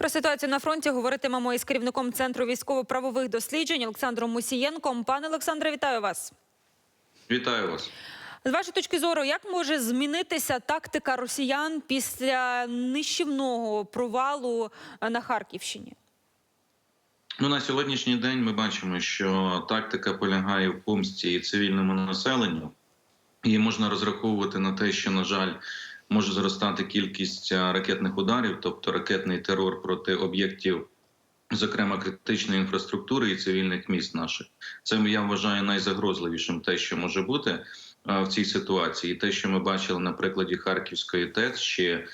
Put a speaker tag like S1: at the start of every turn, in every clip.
S1: Про ситуацію на фронті говоритимемо із керівником центру військово-правових досліджень Олександром Мусієнком. Пане Олександре, вітаю вас.
S2: Вітаю вас.
S1: З вашої точки зору, як може змінитися тактика росіян після нищівного провалу на Харківщині?
S2: Ну на сьогоднішній день ми бачимо, що тактика полягає в помсті і цивільному населенню, і можна розраховувати на те, що на жаль може зростати кількість ракетних ударів, тобто ракетний терор проти об'єктів, зокрема критичної інфраструктури і цивільних міст наших. Це я вважаю найзагрозливішим те, що може бути в цій ситуації. Те, що ми бачили на прикладі Харківської ТЕЦ, ще е,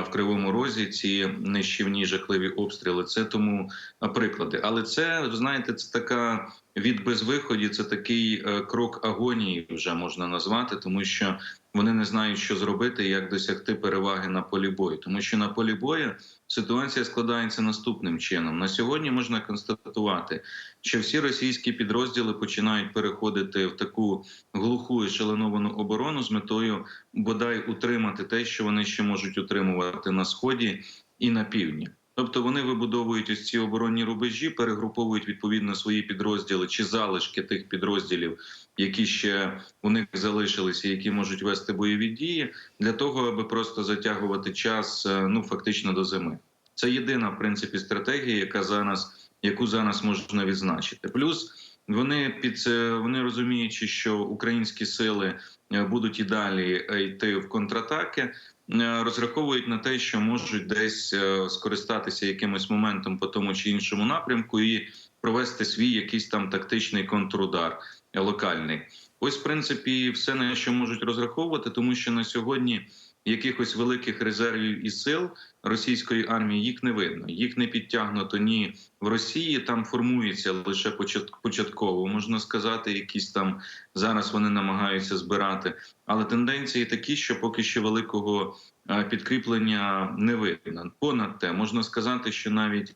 S2: в Кривому Розі ці нищівні жахливі обстріли. Це тому е, приклади. Але це знаєте, це така від безвиході, це такий е, крок агонії, вже можна назвати, тому що вони не знають, що зробити, і як досягти переваги на полі бою. Тому що на полі бою ситуація складається наступним чином. На сьогодні можна констатувати, що всі російські підрозділи починають переходити в таку глуху і шаленовану оборону з метою бодай утримати те, що вони ще можуть утримувати на сході і на півдні. Тобто вони вибудовують ось ці оборонні рубежі, перегруповують відповідно свої підрозділи чи залишки тих підрозділів, які ще у них залишилися, які можуть вести бойові дії, для того, аби просто затягувати час, е, ну фактично до зими. Це єдина в принципі стратегія, яка зараз, яку зараз можна відзначити. Плюс вони під це вони розуміючи, що українські сили е, будуть і далі е, йти в контратаки. Е, Розраховують на те, що можуть десь е, скористатися якимось моментом по тому чи іншому напрямку і провести свій якийсь там тактичний контрудар е, локальний. Ось, в принципі, все на що можуть розраховувати, тому що на сьогодні якихось великих резервів і сил російської армії їх не видно. Їх не підтягнуто ні в Росії. Там формується лише почат- початково. Можна сказати, якісь там зараз вони намагаються збирати. Але тенденції такі, що поки що великого е, підкріплення не видно. Понад те, можна сказати, що навіть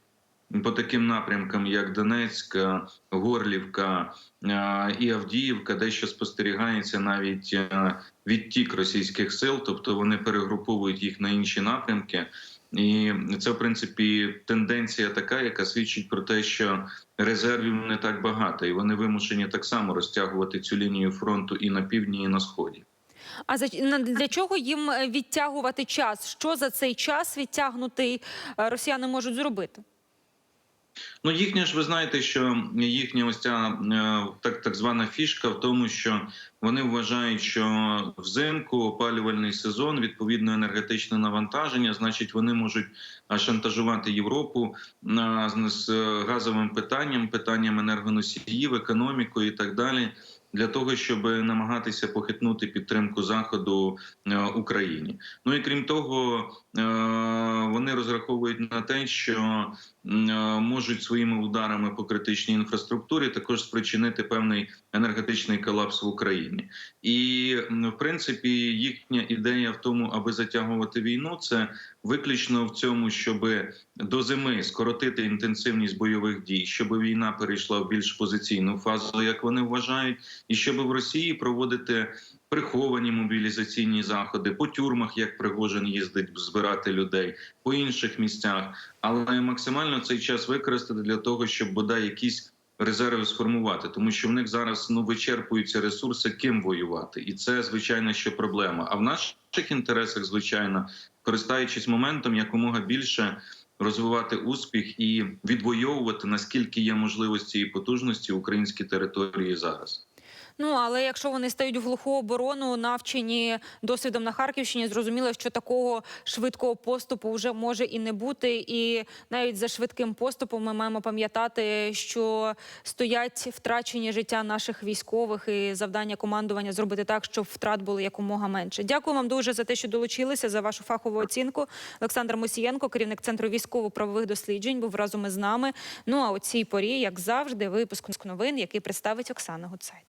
S2: по таким напрямкам, як Донецька, Горлівка е, і Авдіївка, дещо спостерігається навіть е, відтік російських сил, тобто вони перегруповують їх на інші напрямки. І це, в принципі, тенденція така, яка свідчить про те, що резервів не так багато, і вони вимушені так само розтягувати цю лінію фронту і на півдні, і на сході.
S1: А за для чого їм е, відтягувати час? Що за цей час відтягнутий е, росіяни можуть зробити?
S2: Ну, їхня ж ви знаєте, що їхня ось ця е, так, так звана фішка в тому, що вони вважають, що взимку опалювальний сезон, відповідно енергетичне навантаження, значить, вони можуть шантажувати Європу з, газовим питанням, питанням енергоносіїв, економікою і так далі. Для того щоб намагатися похитнути підтримку заходу е, Україні, ну і крім того, е, вони розраховують на те, що е, можуть своїми ударами по критичній інфраструктурі також спричинити певний енергетичний колапс в Україні. І в принципі їхня ідея в тому, аби затягувати війну, це виключно в цьому, щоб до зими скоротити інтенсивність бойових дій, щоб війна перейшла в більш позиційну фазу, як вони вважають, і щоб в Росії проводити приховані мобілізаційні заходи по тюрмах, як Пригожин їздить збирати людей по інших місцях, але максимально цей час використати для того, щоб бодай якісь резерви сформувати, тому що в них зараз ну вичерпуються ресурси, ким воювати, і це звичайно ще проблема. А в наших інтересах, звичайно, користаючись моментом, якомога більше. Розвивати успіх і відвоювати наскільки є можливості і потужності українські території зараз.
S1: Ну але якщо вони стають в глуху оборону, навчені досвідом на Харківщині, зрозуміло, що такого швидкого поступу вже може і не бути. І навіть за швидким поступом ми маємо пам'ятати, що стоять втрачені життя наших військових і завдання командування зробити так, щоб втрат було якомога менше. Дякую вам дуже за те, що долучилися за вашу фахову оцінку. Олександр Мусієнко, керівник центру військово-правових досліджень, був разом із нами. Ну а у цій порі, як завжди, випуск новин, який представить Оксана Гуцай.